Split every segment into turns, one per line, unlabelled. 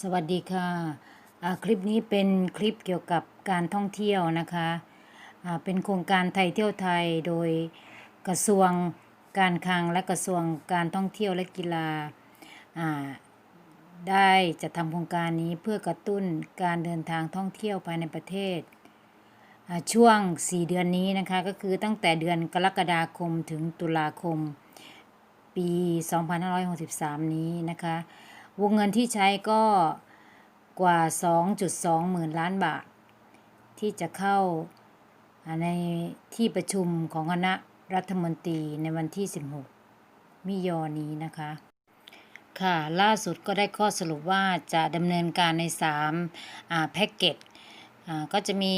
สวัสดีค่ะคลิปนี้เป็นคลิปเกี่ยวกับการท่องเที่ยวนะคะอ่าเป็นโครงการไทยเที่ยวไทยโดยกระทรวงการคลังและกระทรวงการท่องเที่ยวและกีฬาได้จะทำโครงการนี้เพื่อกระตุ้นการเดินทางท่องเที่ยวภายในประเทศ ช่วง 4 เดือนนี้นะคะก็คือตั้งแต่เดือนกรกฎาคมถึงตุลาคม ปี 2563 นี้นะคะ วงเงินที่ใช้ก็กว่า 2.2 หมื่นล้านบาท ที่จะเข้าในที่ประชุมของคณะรัฐมนตรีในวันที่ 16 มิยอนี้นะคะ ค่ะ ล่าสุดก็ได้ข้อสรุปว่าจะดำเนินการใน3แพ็กเกจก็จะมี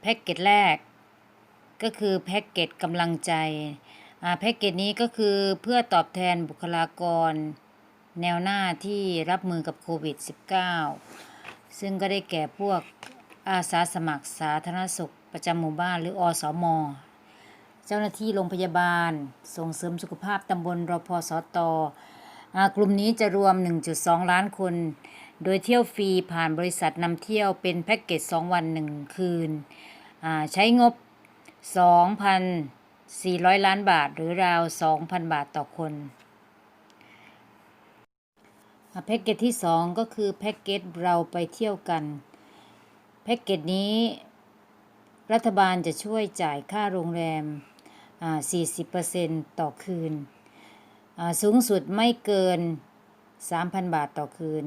แพ็กเกจแรก ก็คือแพ็กเกจกำลังใจแพ็กเกจนี้ก็คือเพื่อตอบแทนบุคลากร แนวหน้าที่รับมือกับโควิด -19 ซึ่งก็ได้แก่พวกอาสาสมัครสาธารณสุขประจำหมู่บ้านหรืออสมเจ้าหน้าที่โรงพยาบาล ส่งเสริมสุขภาพตำบลรพสตกลุ่มนี้จะรวม 1.2 ล้านคน โดยเที่ยวฟรีผ่านบริษัทนำเที่ยวเป็นแพ็กเกจ 2 วัน 1 คืน ใช้งบ 2,400 ล้านบาทหรือราว 2,000 บาทต่อคน แพ็กเกจที่ 2 ก็คือแพ็กเกจเราไปเที่ยวกันแพ็กเกจนี้รัฐบาลจะช่วยจ่ายค่าโรงแรม 40%ต่อคืน สูงสุดไม่เกิน 3,000 บาทต่อคืน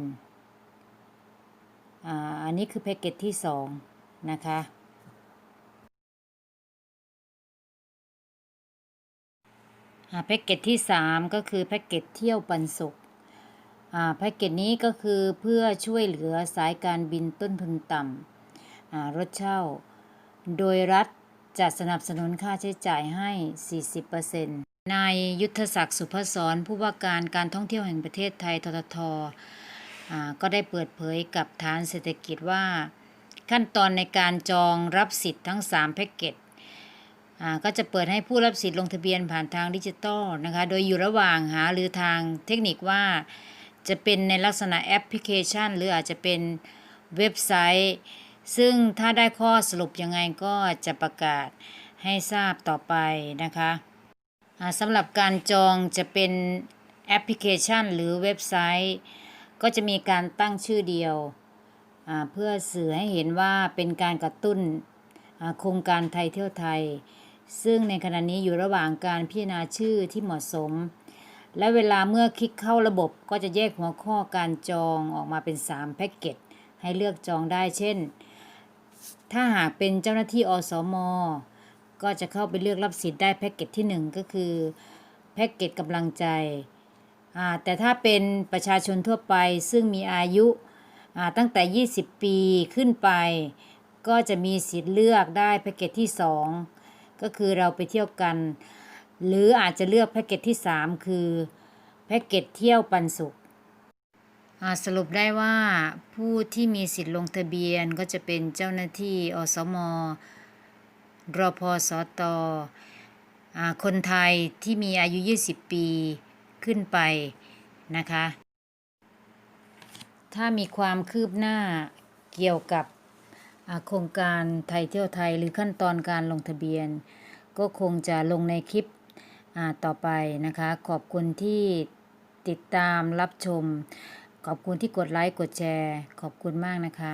อันนี้คือแพ็กเกจที่ 2 นะคะ แพ็กเกจที่ 3 ก็คือแพ็กเกจเที่ยวปันสุข แพ็กเกจนี้ก็คือเพื่อช่วยเหลือสายการบินต้นทุนต่ำรถเช่า โดยรัฐจะสนับสนุนค่าใช้จ่ายให้ 40%นายยุทธศักดิ์สุพศรผู้ว่าการการท่องเที่ยวแห่งประเทศไทยทททก็ได้เปิดเผยกับฐานเศรษฐกิจว่า ขั้นตอนในการจองรับสิทธิ์ทั้ง 3 แพ็กเกจก็จะเปิดให้ผู้รับสิทธิ์ลงทะเบียนผ่านทางดิจิตอลนะคะ โดยอยู่ระหว่างหาหรือทางเทคนิคว่า จะเป็นในลักษณะแอปพลิเคชัน หรืออาจจะเป็นเว็บไซต์ ซึ่งถ้าได้ข้อสรุปยังไงก็จะประกาศให้ทราบต่อไปนะคะสำหรับการจองจะเป็นแอปพลิเคชัน หรือเว็บไซต์ ก็จะมีการตั้งชื่อเดียว เพื่อสื่อให้เห็นว่าเป็นการกระตุ้นโครงการไทยเที่ยวไทย ซึ่งในขณะนี้อยู่ระหว่างการพิจารณาชื่อที่เหมาะสม และเวลาเมื่อคลิกเข้าระบบก็จะแยกหัวข้อการจองออกมาเป็น 3 แพ็กเกจให้เลือกจองได้เช่น ถ้าหากเป็นเจ้าหน้าที่อสม ก็จะเข้าไปเลือกรับสิทธิ์ได้แพ็กเกจที่ 1 ก็คือแพ็กเกจกำลังใจอ่าแต่ถ้าเป็นประชาชนทั่วไปซึ่งมีอายุอ่าตั้งแต่ 20 ปีขึ้นไป ก็จะมีสิทธิ์เลือกได้แพ็กเกจที่ 2 ก็คือเราไปเที่ยวกัน หรืออาจจะเลือกแพ็กเกจที่ 3 คือแพ็กเกจเที่ยวปันสุขสรุปได้ว่าผู้ที่มีสิทธิ์ลงทะเบียนก็จะเป็นเจ้าหน้าที่อสมรพสตอคนไทยที่มีอายุ 20 ปีขึ้นไปนะคะ ถ้ามีความคืบหน้าเกี่ยวกับโครงการไทยเที่ยวไทยหรือขั้นตอนการลงทะเบียน ก็คงจะลงในคลิป ต่อไปนะคะ ขอบคุณที่ติดตามรับชม ขอบคุณที่กดไลค์กดแชร์ ขอบคุณมากนะคะ